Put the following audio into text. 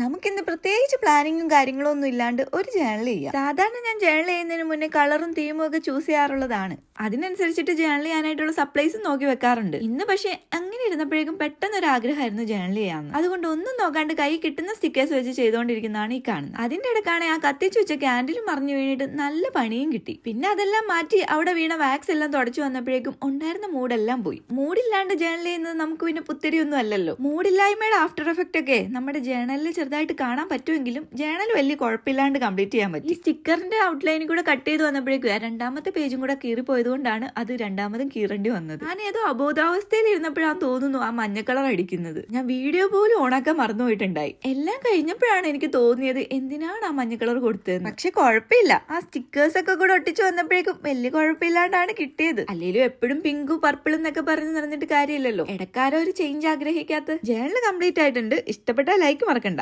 നമുക്കിന്ന് പ്രത്യേകിച്ച് പ്ലാനിങ്ങും കാര്യങ്ങളും ഒന്നും ഇല്ലാണ്ട് ഒരു ജേണൽ ചെയ്യാം. സാധാരണ ഞാൻ ജേണൽ ചെയ്യുന്നതിന് മുന്നേ കളറും തീമും ഒക്കെ ചൂസ് ചെയ്യാറുള്ളതാണ്. അതിനനുസരിച്ചിട്ട് ജേണൽ ചെയ്യാനായിട്ടുള്ള സപ്ലൈസും നോക്കി വെക്കാറുണ്ട്. ഇന്ന് പക്ഷേ അങ്ങനെ ഇരുന്നപ്പോഴേക്കും പെട്ടെന്ന് ഒരു ആഗ്രഹമായിരുന്നു ജേണൽ ചെയ്യാമെന്ന്. അതുകൊണ്ട് ഒന്നും നോക്കാണ്ട് കൈ കിട്ടുന്ന സ്റ്റിക്കേഴ്സ് വെച്ച് ചെയ്തുകൊണ്ടിരിക്കുന്നതാണ് ഈ കാണുന്നത്. അതിന്റെ ഇടക്കാണ് ആ കത്തിച്ചു വെച്ച ക്യാൻഡിലും മറിഞ്ഞു വീണിട്ട് നല്ല പണിയും കിട്ടി. പിന്നെ അതെല്ലാം മാറ്റി അവിടെ വീണ വാക്സ് എല്ലാം തുടച്ചു വന്നപ്പോഴേക്കും ഉണ്ടായിരുന്ന മൂടെല്ലാം പോയി. മൂടില്ലാണ്ട് ജേണൽ ചെയ്യുന്നത് നമുക്ക് പിന്നെ പുത്തിരിയൊന്നും അല്ലല്ലോ. മൂടില്ലായ്മയുടെ ആഫ്റ്റർ എഫക്റ്റ് ഒക്കെ നമ്മുടെ ജേണലിൽ ചെറുതായിട്ട് കാണാൻ പറ്റുമെങ്കിലും ജേണൽ വലിയ കുഴപ്പമില്ലാണ്ട് കംപ്ലീറ്റ് ചെയ്യാൻ പറ്റും. ഈ സ്റ്റിക്കറിന്റെ ഔട്ട്ലൈനിൽ കൂടെ കട്ട് ചെയ്ത് വന്നപ്പോഴേക്കും രണ്ടാമത്തെ പേജും കൂടെ കീറി പോയതുകൊണ്ടാണ് അത് രണ്ടാമതും കീറേണ്ടി വന്നത്. ഞാൻ ഏതോ അബോധാവസ്ഥയിൽ ഇരുന്നപ്പോഴാണ് തോന്നുന്നു ആ മഞ്ഞ കളർ അടിക്കുന്നത്. ഞാൻ വീഡിയോ പോലും ഓണാക്കാൻ മറന്നുപോയിട്ടുണ്ടായി എല്ലാം കഴിഞ്ഞപ്പോഴാണ് എനിക്ക് തോന്നിയത് എന്തിനാണ് ആ മഞ്ഞ കളർ കൊടുത്തത് പക്ഷെ കുഴപ്പമില്ല. ആ സ്റ്റിക്കേഴ്സ് ഒക്കെ കൂടെ ഒട്ടിച്ചു വന്നപ്പോഴേക്കും വലിയ കുഴപ്പമില്ലാണ്ടാണ് കിട്ടിയത്. അല്ലെങ്കിലും എപ്പോഴും പിങ്കും പർപ്പിളും എന്നൊക്കെ പറഞ്ഞ് നടന്നിട്ട് കാര്യമില്ലല്ലോ. ഇടക്കാരോ ഒരു ചേഞ്ച് ആഗ്രഹിക്കാത്ത. ജേണൽ കംപ്ലീറ്റ് ആയിട്ടുണ്ട്. ഇഷ്ടപ്പെട്ട ലൈക്ക് മറക്കണ്ട.